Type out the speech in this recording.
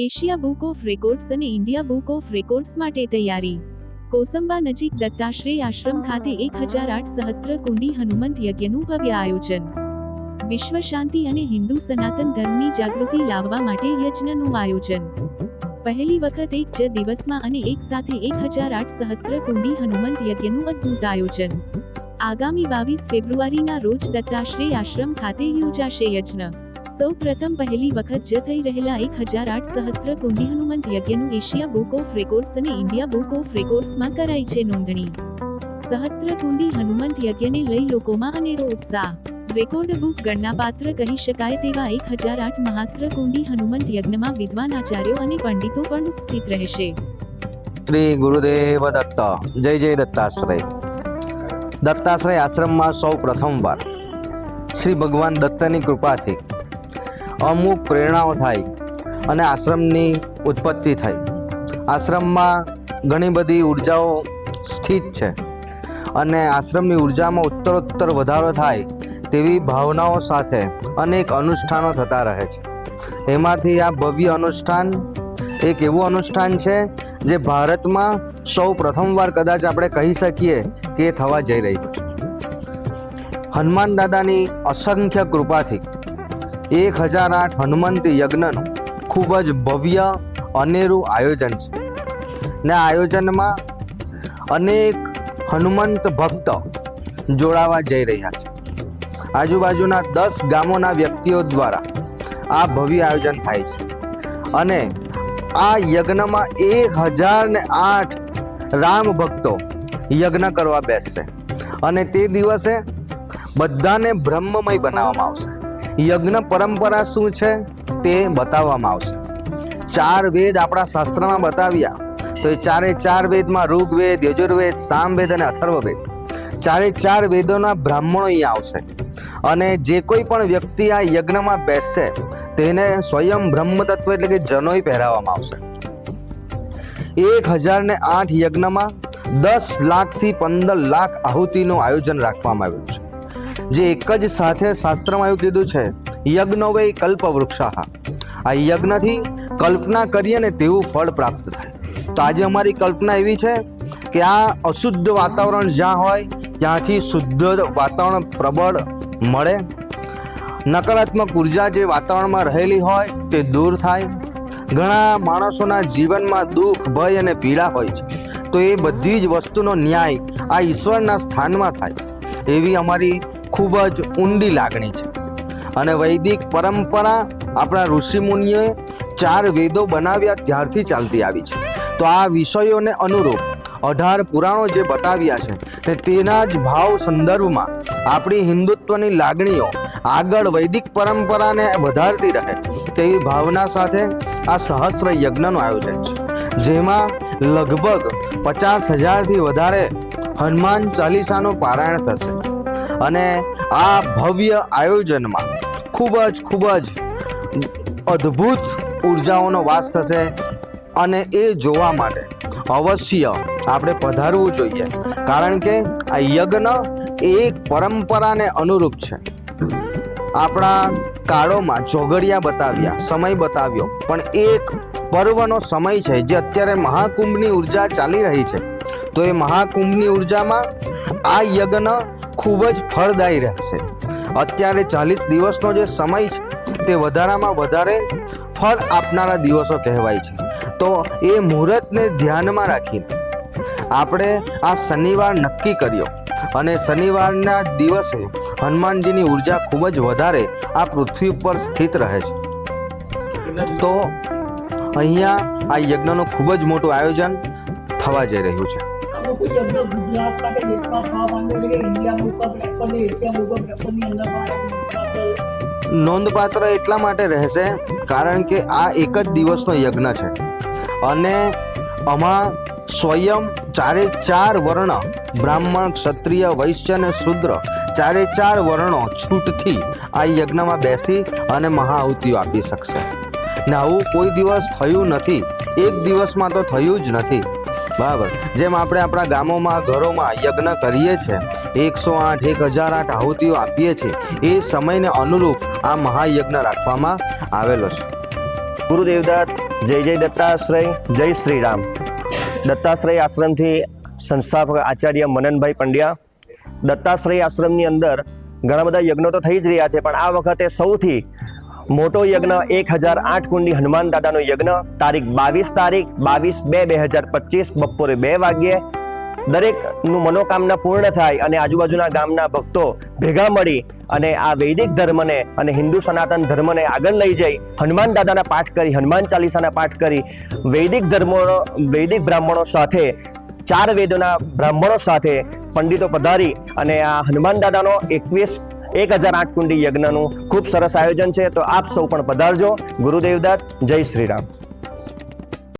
Asia book of records અને India book of records માટે તૈયારી. કોસંબા નજીક દત્તાશ્રેય આશ્રમ ખાતે એક હજાર આઠ સહસ્ત્ર કુંડી હનુમંત યજ્ઞનું ભવ્ય આયોજન. વિશ્વ શાંતિ અને હિન્દુ સનાતન ધર્મની જાગૃતિ લાવવા માટે યજ્ઞનું આયોજન. પહેલી વખત એક જ દિવસમાં અને એક સાથે એક હજાર આઠ સહસ્ત્ર કુંડી હનુમંત યજ્ઞનું અદ્ભુત આયોજન. આગામી બાવીસ ફેબ્રુઆરીના રોજ દત્તાશ્રેય આશ્રમ ખાતે યોજાશે યજ્ઞ. સૌ પ્રથમ પહેલી વખત જ થઈ રહેલા એક હજાર આઠ સહસ્ત્ર કુંડી હનુમંત યજ્ઞનું એશિયા બુક ઓફ રેકોર્ડ્સ અને ઇન્ડિયા બુક ઓફ રેકોર્ડ્સમાં કરાઈ છે નોંધણી. સહસ્ત્ર કુંડી હનુમંત યજ્ઞને લઈ લોકોમાં અનેરો ઉત્સાહ. રેકોર્ડ બુક ગણનાપાત્ર કહી શકાય તેવા એક હજાર આઠ મહાસ્ત્ર કુંડી હનુમંત યજ્ઞમાં વિદ્વાન આચાર્યો અને પંડિતો પણ ઉપસ્થિત રહેશે. શ્રી ગુરુદેવ દત્ત. જય જય દત્તાશ્રય. દત્તાશ્રય આશ્રમમાં સૌ પ્રથમવાર. શ્રી ભગવાન દત્તની કૃપાથી અમુક પ્રેરણાઓ થાય અને આશ્રમની ઉત્પત્તિ થઈ આશ્રમમાં ઘણી બધી ઉર્જાઓ સ્થિત છે અને આશ્રમની ઉર્જામાં ઉત્તરોત્તર વધારો થાય તેવી ભાવનાઓ સાથે અનેક અનુષ્ઠાનો થતા રહે છે. એમાંથી આ ભવ્ય અનુષ્ઠાન એક એવું અનુષ્ઠાન છે જે ભારતમાં સૌ પ્રથમવાર કદાચ આપણે કહી શકીએ કે થવા જઈ રહ્યું છે. હનુમાન દાદાની અસંખ્ય કૃપાથી એક હજાર આઠ હનુમંત યજ્ઞનું ખૂબ જ ભવ્ય, અનેરું આયોજન છે. ને આયોજનમાં અનેક હનુમંત ભક્ત જોડાવા જઈ રહ્યા છે. આજુબાજુના દસ ગામોના વ્યક્તિઓ દ્વારા આ ભવ્ય આયોજન થાય છે. અને આ યજ્ઞમાં એક હજાર ને આઠ રામ ભક્તો યજ્ઞ કરવા બેસશે. અને તે દિવસે બધાને બ્રહ્મમય બનાવવામાં આવશે. યજ્ઞ પરંપરા શું છે તે બતાવવામાં આવશે. ચાર વેદ આપણા શાસ્ત્રમાં બતાવ્યા. તો એ ચારે ચાર વેદમાં ઋગ્વેદ, યજુર્વેદ, સામવેદ અને અથર્વવેદ. ચારે ચાર વેદોના બ્રાહ્મણો અહીંયા આવશે. અને જે કોઈ પણ વ્યક્તિ આ યજ્ઞમાં બેસશે, તેને સ્વયં બ્રહ્મ તત્વ એટલે કે જનોય પહેરાવવામાં આવશે. એક હજાર ને આઠ યજ્ઞમાં દસ લાખથી પંદર લાખ આહુતિનું આયોજન રાખવામાં આવ્યું છે. જે એક જ સાથે શાસ્ત્રમાં એવું કીધું છે યજ્ઞ વૈ કલ્પ વૃક્ષાહ આ યજ્ઞથી કલ્પના કરીએ ને તેવું ફળ પ્રાપ્ત થાય. તો આજે અમારી કલ્પના એવી છે કે આ અશુદ્ધ વાતાવરણ જ્યાં હોય, ત્યાંથી શુદ્ધ વાતાવરણ પ્રબળ મળે. નકારાત્મક ઊર્જા જે વાતાવરણમાં રહેલી હોય, તે દૂર થાય. ઘણા માણસોના જીવનમાં દુઃખ, ભય અને પીડા હોય છે. તો એ બધી જ વસ્તુનો ન્યાય આ ઈશ્વરના સ્થાનમાં થાય. એવી અમારી ખૂબ જ ઊંડી લાગણી છે. અને વૈદિક પરંપરા આપણા ઋષિમુનિઓએ ચાર વેદો બનાવ્યા ત્યારથી ચાલતી આવી છે. તો આ વિષયોને અનુરૂપ અઢાર પુરાણો જે બતાવ્યા છે ને તેના જ ભાવ સંદર્ભમાં આપણી હિન્દુત્વની લાગણીઓ આગળ વૈદિક પરંપરાને વધારતી રહે તેવી ભાવના સાથે આ સહસ્ર યજ્ઞનું આયોજન છે. જેમાં લગભગ પચાસ હજારથી વધારે હનુમાન ચાલીસાનું પારાયણ થશે. અને આ ભવ્ય આયોજનમાં ખૂબ જ ખૂબ જ અદ્ભુત ઉર્જાઓનો વાસ થશે અને એ જોવા માટે અવશ્ય આપણે પધારવું જોઈએ. કારણ કે આ યજ્ઞ એક પરંપરાને અનુરૂપ છે. આપણા કાળોમાં જોગડિયા બતાવ્યા, સમય બતાવ્યો, પણ એક પર્વનો સમય છે જે અત્યારે મહાકુંભની ઊર્જા ચાલી રહી છે. તો એ મહાકુંભની ઉર્જામાં આ યજ્ઞ ખૂબ જ ફળદાયી રહેશે. અત્યારે ચાલીસ દિવસનો જે સમય છે, તે વધારામાં વધારે ફળ આપનારા દિવસો કહેવાય છે. તો એ મુહૂર્તને ધ્યાનમાં રાખીને આપણે આ શનિવાર નક્કી કર્યો. અને શનિવારના દિવસે હનુમાનજીની ઊર્જા ખૂબ જ વધારે આ પૃથ્વી ઉપર સ્થિત રહે છે. તો અહીંયા આ યજ્ઞનું ખૂબ જ મોટું આયોજન થવા જઈ રહ્યું છે. કોઈ નોંધપાત્ર એટલા માટે રહેશે કારણ કે આ એક જ દિવસનો યજ્ઞ છે. અને આમાં સ્વયં ચારે ચાર વર્ણ, બ્રાહ્મણ, ક્ષત્રિય, વૈશ્ય અને શૂદ્ર ચારે ચાર વર્ણો છૂટથી આ યજ્ઞમાં બેસી અને મહાઆહુતિઓ આપી શકશે. ને આવું કોઈ દિવસ થયું નથી. એક દિવસમાં તો થયું જ નથી. બરાબર. જેમ આપણે આપણા ગામોમાં, ઘરોમાં યજ્ઞ કરીએ છીએ, એકસો આઠ, એક હજાર આઠ આહુતિઓ આપીએ છીએ, એ સમયને અનુરૂપ આ મહાયજ્ઞ રાખવામાં આવેલો છે. ગુરુદેવદત્ત જય જય દત્તાશ્રય, જય શ્રી રામ દત્તાશ્રય આશ્રમથી સંસ્થાપક આચાર્ય મનનભાઈ પંડ્યા. દત્તાશ્રય આશ્રમની અંદર ઘણા બધા યજ્ઞો તો થઈ જ રહ્યા છે, પણ આ વખતે સૌથી મોટો યજ્ઞ એક હજાર આઠ કુંડી હનુમાન દાદાનો યજ્ઞ, તારીખ બાવીસ તારીખ બાવીસ બે બે હજાર પચીસ બપોરે બે વાગ્યે દરેકનું મનોકામના પૂર્ણ થાય અને આજુબાજુના ગામના ભક્તો ભેગા મળી અને આ વૈદિક ધર્મને અને હિન્દુ સનાતન ધર્મને આગળ લઈ જઈ હનુમાન દાદાના પાઠ કરી, હનુમાન ચાલીસાના પાઠ કરી, વૈદિક ધર્મો, વૈદિક બ્રાહ્મણો સાથે, ચાર વેદોના બ્રાહ્મણો સાથે પંડિતો પધારી અને આ હનુમાન દાદાનો એકવીસ એક હજાર આઠ કુંડી યજ્ઞનું ખૂબ સરસ આયોજન છે. તો આપ સૌ પણ પધારજો. ગુરુદેવદત્ત જય શ્રી રામ.